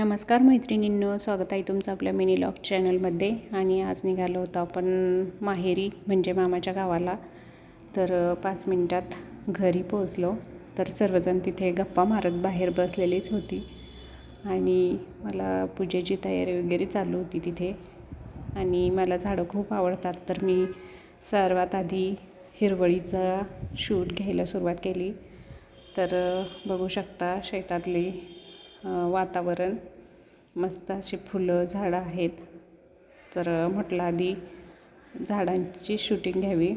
नमस्कार मैत्रिणींनो स्वागत आहे तुमचं आपल्या मिनी लॉग चॅनलमध्ये. आणि आज निघालो होतो आपण माहेरी म्हणजे मामाच्या गावाला. तर पाच मिनटात घरी पोहोचलो. तर सर्वजण तिथे गप्पा मारत बाहेर बसलेलीच होती. आणि मला पूजेची तयारी वगैरे चालू होती तिथे. आणि मला झाडं खूप आवडतात. तर मी सर्वात आधी हिरवळीचा शूट घ्यायला सुरुवात केली. तर बघू शकता शेतातली वातावरण. मस्त अशी फुलं झाडं आहेत. तर म्हटलं आधी झाडांची शूटिंग घ्यावी.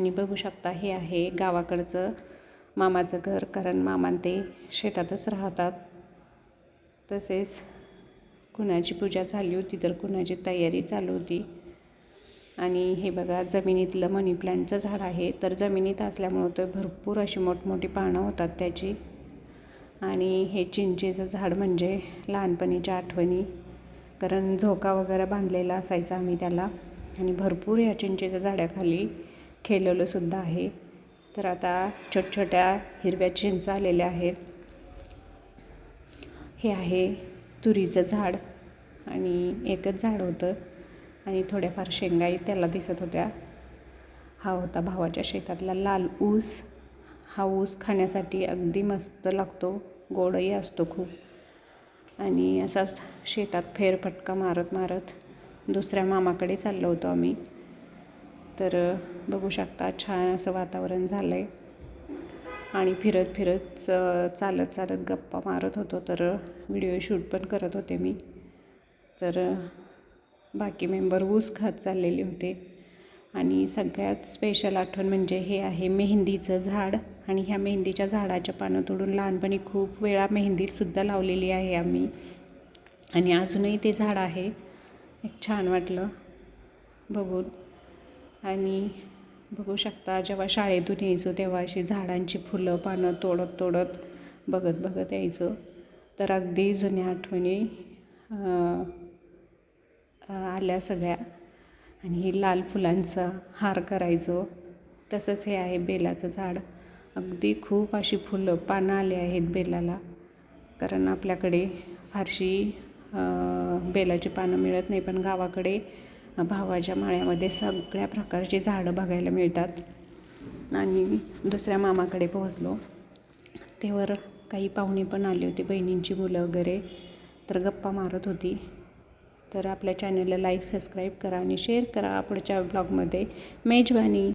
आणि बघू शकता हे आहे गावाकडचं मामाचं घर कारण मामान ते शेतातच राहतात. तसेच कुणाची पूजा झाली होती तर कुणाची तयारी चालू होती. आणि हे बघा जमिनीतलं मनी प्लॅन्टचं झाड आहे. तर जमिनीत असल्यामुळं तर भरपूर अशी मोठमोठी पानं होतात त्याची. आणि हे चिंचेचं झाड म्हणजे लहानपणीच्या आठवणी. कारण झोका वगैरे बांधलेला असायचा आम्ही त्याला. आणि भरपूर या चिंचेच्या झाडाखाली खेळलेलोसुद्धा आहे. तर आता छोट छोट्या हिरव्या चिंच आलेल्या आहेत. हे आहे तुरीचं झाड. आणि एकच झाड होतं. आणि थोड्याफार शेंगाई त्याला दिसत होत्या. हा होता भावाच्या शेतातला लाल ऊस. हा ऊस खाण्यासाठी अगदी मस्त लागतो. गोडही असतो खूप. आणि असाच शेतात फेरफटका मारत मारत दुसऱ्या मामाकडे चाललो होतो आम्ही. तर बघू शकता छान असं वातावरण झालं आहे आणि फिरत फिरत च- चालत चालत गप्पा मारत होतो. तर व्हिडिओ शूट पण करत होते मी. तर बाकी मेंबर ऊस खात चाललेले होते. आणि सगळ्यात स्पेशल आठवण म्हणजे हे आहे मेहंदीचं झाड. आणि ह्या मेहंदीच्या झाडाच्या पानं तोडून लहानपणी खूप वेळा मेहंदीसुद्धा लावलेली आहे आम्ही. आणि अजूनही ते झाड आहे. एक छान वाटलं. बघून. आणि बघू शकता जेव्हा शाळेतून यायचो तेव्हा अशी झाडांची फुलं पानं तोडत तोडत बघत बघत यायचो. तर अगदी जुन्या आठवणी आल्या सगळ्या. आणि ही लाल फुलांचा हार करायचो. तसंच हे आहे बेलाचं झाड. अगदी खूप अशी फुलं पानं आली आहेत बेलाला. कारण आपल्याकडे फारशी बेलाची पानं मिळत नाही पण गावाकडे भावाच्या माळ्यामध्ये सगळ्या प्रकारची झाडं बघायला मिळतात. आणि दुसऱ्या मामाकडे पोहोचलो. तेवर काही पाहुणे पण आले होते बहिणींची मुलं वगैरे. तर गप्पा मारत होती. तर आपल्या चॅनलला लाईक सबस्क्राईब करा आणि शेअर करा. पुढच्या ब्लॉगमध्ये मेजवानी.